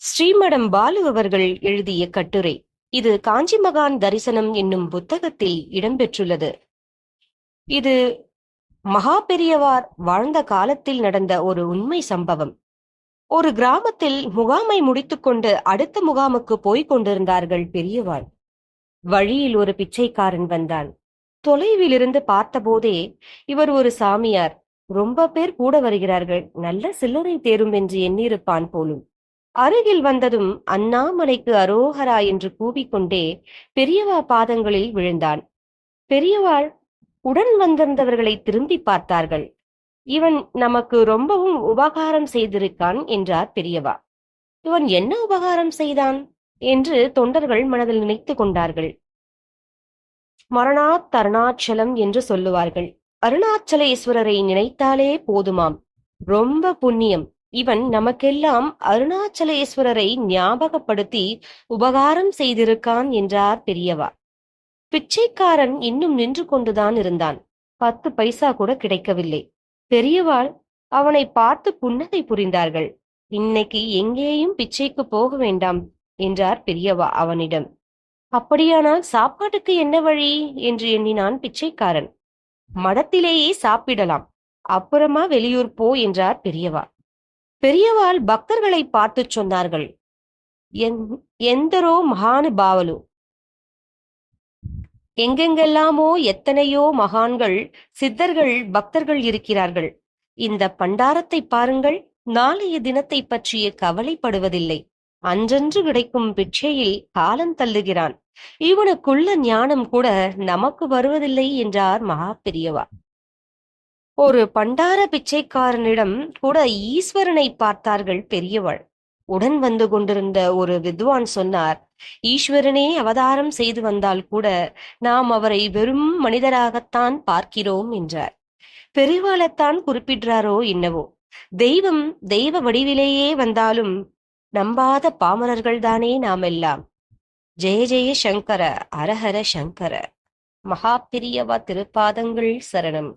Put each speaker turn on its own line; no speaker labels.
ஸ்ரீமடம் பாலு அவர்கள் எழுதிய கட்டுரை. இது காஞ்சி மகான் தரிசனம் என்னும் புத்தகத்தில் இடம்பெற்றுள்ளது. இது மகா பெரியவார் வாழ்ந்த காலத்தில் நடந்த ஒரு உண்மை சம்பவம். ஒரு கிராமத்தில் முகாமை முடித்துக்கொண்டு அடுத்த முகாமுக்கு போய்க் கொண்டிருந்தார்கள் பெரியவாள். வழியில் ஒரு பிச்சைக்காரன் வந்தான். தொலைவிலிருந்து பார்த்தபோதே இவர் ஒரு சாமியார். ரொம்ப பேர் கூட வருகிறார்கள். நல்ல சில்லறை தேரும் என்று எண்ணியிருப்பான் போலும். அருகில் வந்ததும் அண்ணாமலைக்கு அரோகரா என்று கூவிக்கொண்டே பெரியவா பாதங்களில் விழுந்தான். பெரியவாள் உடன் வந்திருந்தவர்களை திரும்பி பார்த்தார்கள். இவன் நமக்கு ரொம்பவும் உபகாரம் செய்திருக்கான் என்றார் பெரியவா. இவன் என்ன உபகாரம் செய்தான்? என்று தொண்டர்கள் மனதில் நினைத்து கொண்டார்கள். மரணாத் தருணாச்சலம் என்று சொல்லுவார்கள். அருணாச்சலேஸ்வரரை நினைத்தாலே போதுமாம். ரொம்ப புண்ணியம். இவன் நமக்கெல்லாம் அருணாச்சலேஸ்வரரை ஞாபகப்படுத்தி உபகாரம் செய்திருக்கான் என்றார் பெரியவா. பிச்சைக்காரன் இன்னும் நின்று கொண்டுதான் இருந்தான். பத்து பைசா கூட கிடைக்கவில்லை. பெரியவாள் அவனை பார்த்து புன்னகை புரிந்தார்கள். இன்னைக்கு எங்கேயும் பிச்சைக்கு போக வேண்டாம் என்றார் பெரியவா அவனிடம். அப்படியானால் சாப்பாட்டுக்கு என்ன வழி? என்று எண்ணினான் பிச்சைக்காரன். மடத்திலேயே சாப்பிடலாம். அப்புறமா வெளியூர் போ என்றார் பெரியவா. பெரியவாள் பக்தர்களை பார்த்து சொன்னார்கள். எந்தரோ மகானுபாவலு எங்கெங்கெல்லாமோ எத்தனையோ மகான்கள் சித்தர்கள் பக்தர்கள் இருக்கிறார்கள். இந்த பண்டாரத்தை பாருங்கள் நாளைய தினத்தை பற்றிய கவலைப்படுவதில்லை. அன்றன்று கிடைக்கும் பிச்சையில் காலம் தள்ளுகிறான். இவனுக்குள்ள ஞானம் கூட நமக்கு வருவதில்லை என்றார் மகா பெரியவா. ஒரு பண்டார பிச்சைக்காரனிடம் கூட ஈஸ்வரனை பார்த்தார்கள் பெரியவள். உடன் வந்து கொண்டிருந்த ஒரு வித்வான் சொன்னார் ஈஸ்வரனே அவதாரம் செய்து வந்தால் கூட நாம் அவரை வெறும் மனிதராகத்தான் பார்க்கிறோம் என்றார். பெரியவாளைத்தான் குறிப்பிடுறாரோ என்னவோ. தெய்வம் தெய்வ வடிவிலேயே வந்தாலும் நம்பாத பாமரர்கள் தானே நாமெல்லாம். ஜெய ஜெய சங்கர அரஹர சங்கர. மகா பெரியவா திருப்பாதங்கள் சரணம்.